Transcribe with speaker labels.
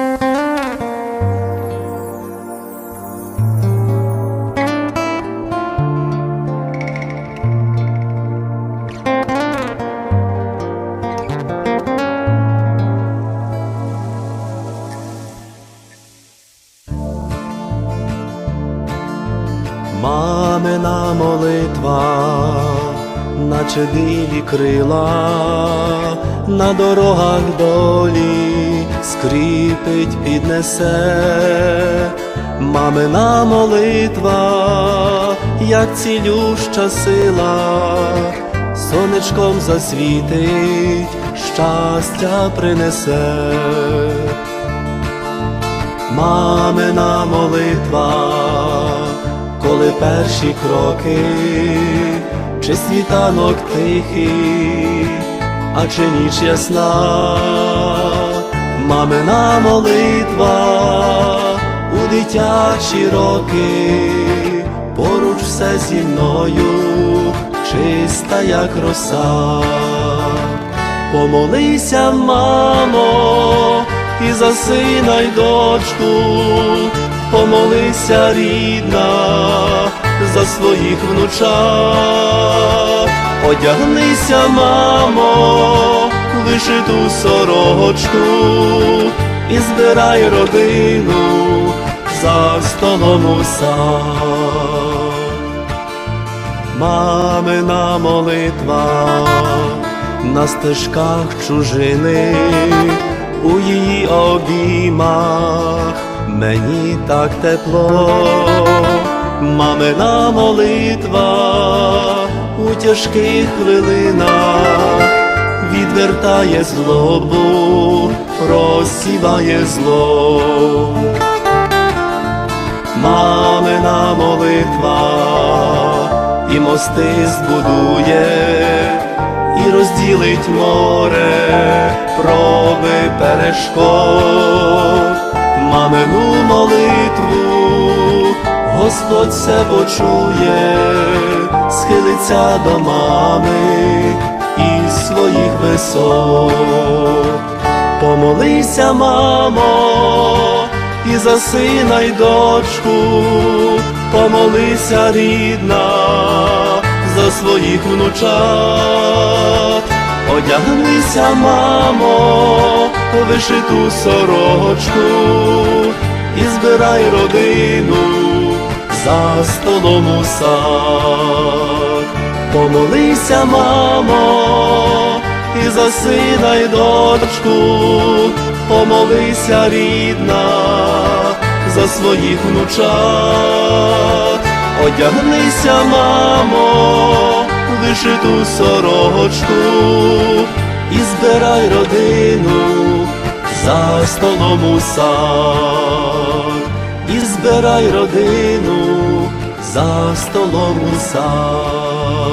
Speaker 1: Мамина молитва, наче білі крила на дорогах долі скріпить, піднесе. Мамина молитва, як цілюща сила, сонечком засвітить, щастя принесе. Мамина молитва, коли перші кроки, чи світанок тихий, а чи ніч ясна, мамина молитва у дитячі роки, поруч все зі мною, чиста, як роса. Помолися, мамо, і за сина й дочку, помолися, рідна, за своїх внучат, одягнися, мамо, вишиту сорочку і збирай родину за столом у сад. Мамина молитва на стежках чужини, у її обіймах. Мені так тепло, мамина молитва у тяжких хвилинах відвертає злобу, розсіває зло. Мамина молитва і мости збудує, і розділить море, проби перешкод, мамину молитву, Господь все почує, схилиться до мами своїх висот. Помолися, мамо, і за сина й дочку, помолися, рідна, за своїх внучат, одягнися, мамо, вишиту сорочку і збирай родину за столом у сад. Помолися, мамо, і за сина й дочку, помолися, рідна, за своїх внучат, одягнися, мамо, в вишиту сорочку і збирай родину за столом у сад, і збирай родину за столом у сад.